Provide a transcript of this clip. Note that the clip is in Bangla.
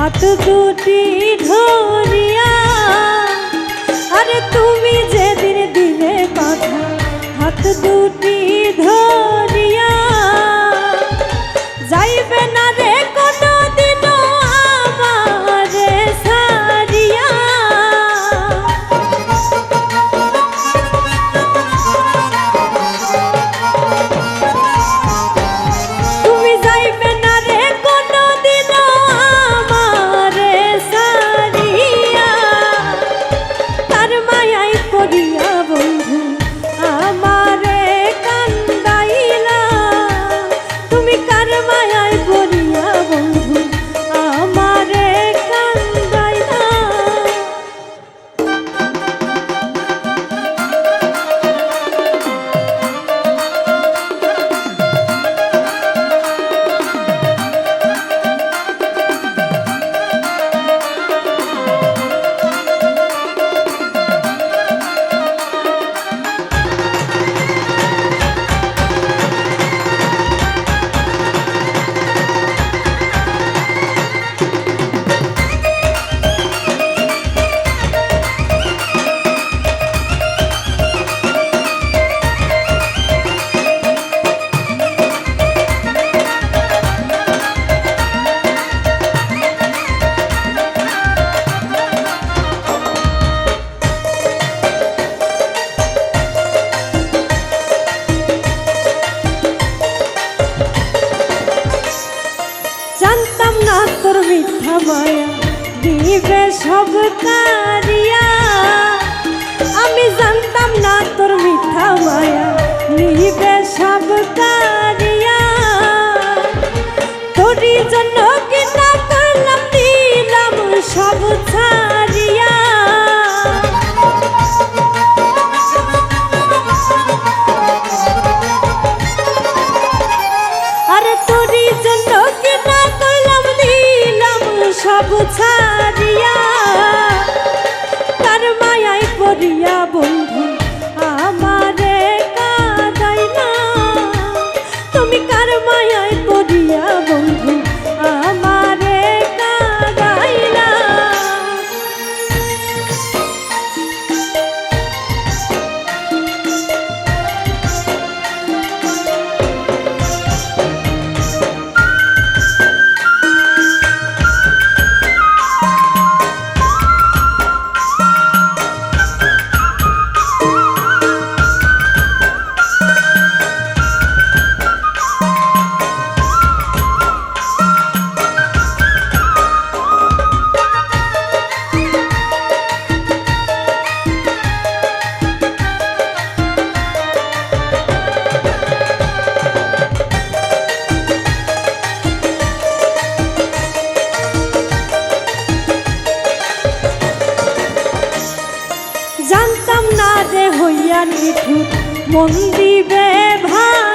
হাত দুটি ধরিয়া আরে তুমি যেদিন দিলে কথা হাত দুটি ধর সব কারিয়া। আমি জানতাম না তোর মিঠা মায়া নিবে সব কারিয়া। নিঠুর মন দিবে ভাই